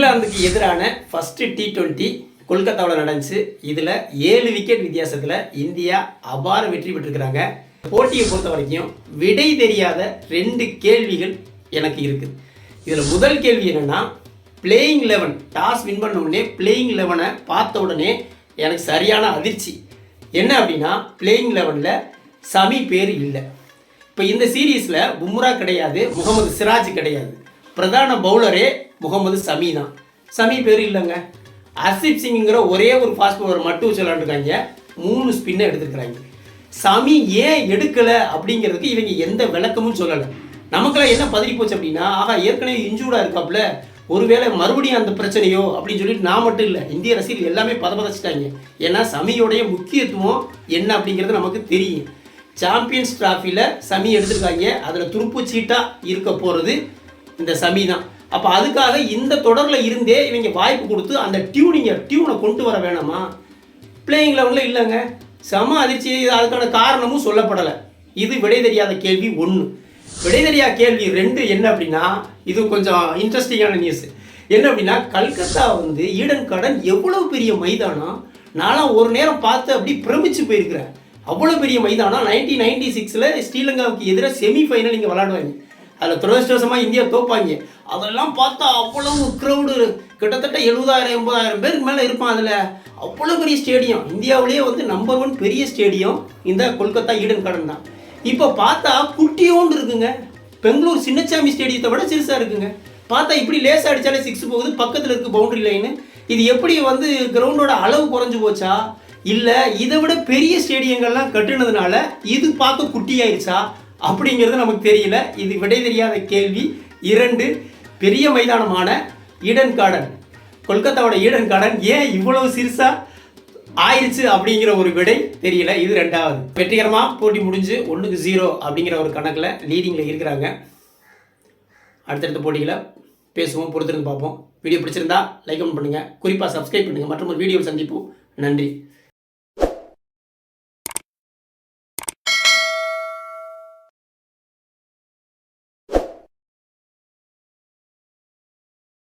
இங்கிலாந்துக்கு எதிரான first T twenty கொல்கத்தாவில் நடந்துச்சு. இதில் ஏழு விக்கெட் வித்தியாசத்தில் இந்தியா அபார வெற்றி பெற்றிருக்கிறாங்க. போட்டியை பொறுத்த வரைக்கும் விடை தெரியாத ரெண்டு கேள்விகள் எனக்கு இருக்குது இதில் முதல் கேள்வி என்னென்னா பிளேயிங் லெவன் டாஸ் வின் பண்ண உடனே பிளேயிங் லெவனை பார்த்த உடனே எனக்கு சரியான அதிர்ச்சி. என்ன அப்படின்னா பிளேயிங் லெவனில் சமி பேர் இல்லை. இப்போ இந்த சீரீஸில் பும்ரா கிடையாது முகமது சிராஜ் கிடையாது. பிரதான பவுலரே முகமது சமி தான். சமி பேர் இல்லைங்க. அர்ஷிப் சிங்கிற ஒரே ஒரு ஃபாஸ்ட் பவுலர் மட்டும் வச்சு விளாண்டுருக்காங்க மூணு ஸ்பின்னை எடுத்துருக்குறாங்க. சமி ஏன் எடுக்கலை அப்படிங்கிறதுக்கு இவங்க எந்த விளக்கமும் சொல்லலை. நமக்கெல்லாம் என்ன பதறி போச்சு அப்படின்னா ஆகா ஏற்கனவே இன்ஜூர்டாக இருக்காப்புல. ஒருவேளை மறுபடியும் அந்த பிரச்சனையோ அப்படின்னு சொல்லிட்டு நான் மட்டும் இல்லை இந்திய ரசிகர்கள் எல்லாமே பதப்பதச்சிட்டாங்க ஏன்னா சமியோடைய முக்கியத்துவம் என்ன அப்படிங்கிறது நமக்கு தெரியும். சாம்பியன்ஸ் டிராஃபியில் சமி எடுத்திருக்காங்க. அதில் துருப்பு சீட்டாக இருக்க போகிறது இந்த சமி தான். அப்போ அதுக்காக இந்த தொடரில் இருந்தே இவங்க வாய்ப்பு கொடுத்து அந்த டியூனிங்கை டியூனை கொண்டு வர வேணாமா? பிளேயிங் லெவலில் இல்லைங்க. சம அதிர்ச்சி அதுக்கான காரணமும் சொல்லப்படலை. இது விடை தெரியாத கேள்வி ஒன்று விடை தெரியாத கேள்வி ரெண்டு என்ன அப்படின்னா இது கொஞ்சம் இன்ட்ரெஸ்டிங்கான நியூஸ் என்ன அப்படின்னா கல்கத்தா வந்து ஈடன் கார்டன் எவ்வளோ பெரிய மைதானம் நானும் ஒரு நேரம் பார்த்து அப்படி பிரமிச்சு போயிருக்கிறேன். அவ்வளோ பெரிய மைதானம் நைன்டீன் நைன்டி சிக்ஸில் ஸ்ரீலங்காவுக்கு எதிராக செமிஃபைனல் இங்கே விளாடுவாங்க அதில் துரதிருஷ்டவசமாக இந்தியா தோப்பாங்க. அதெல்லாம் பார்த்தா அவ்வளவு க்ரௌடு கிட்டத்தட்ட எழுபதாயிரம் எண்பதாயிரம் பேருக்கு மேலே இருப்பான் அதில். அவ்வளோ பெரிய ஸ்டேடியம் இந்தியாவிலேயே வந்து நம்பர் ஒன் பெரிய ஸ்டேடியம் இந்த கொல்கத்தா ஈடன் கடன் தான். இப்போ பார்த்தா குட்டியோண்டு இருக்குங்க. பெங்களூர் சின்னச்சாமி ஸ்டேடியத்தை விட சிறுசாக இருக்குங்க. பார்த்தா இப்படி லேசாக அடித்தாலே சிக்ஸ் போகுது. பக்கத்தில் இருக்குது பவுண்டரி லைனு இது எப்படி வந்து கிரவுண்டோட அளவு குறைஞ்சி போச்சா? இல்லை இதை விட பெரிய ஸ்டேடியங்கள்லாம் கட்டுனதுனால இது பார்க்க குட்டியாயிருச்சா? அப்படிங்கிறது நமக்கு தெரியல. இது விடை தெரியாத கேள்வி. இரண்டு பெரிய மைதானமான ஈடன் கார்டன். கொல்கத்தாவோட ஈடன் கார்டன் ஏன் இவ்வளவு சிறுசா ஆயிடுச்சு அப்படிங்கிற ஒரு விடை தெரியல. இது ரெண்டாவது. வெற்றிகரமாக போட்டி முடிஞ்சு ஒன்றுக்கு ஜீரோ அப்படிங்கிற ஒரு கணக்கில் லீடிங்கில் இருக்கிறாங்க. அடுத்தடுத்த போட்டிகளை பேசுவோம் பொறுத்திருந்து பார்ப்போம். வீடியோ பிடிச்சிருந்தா லைக் பண்ணுங்கள் குறிப்பாக சப்ஸ்கிரைப் பண்ணுங்கள் மற்றும் ஒரு வீடியோ சந்திப்போம். நன்றி.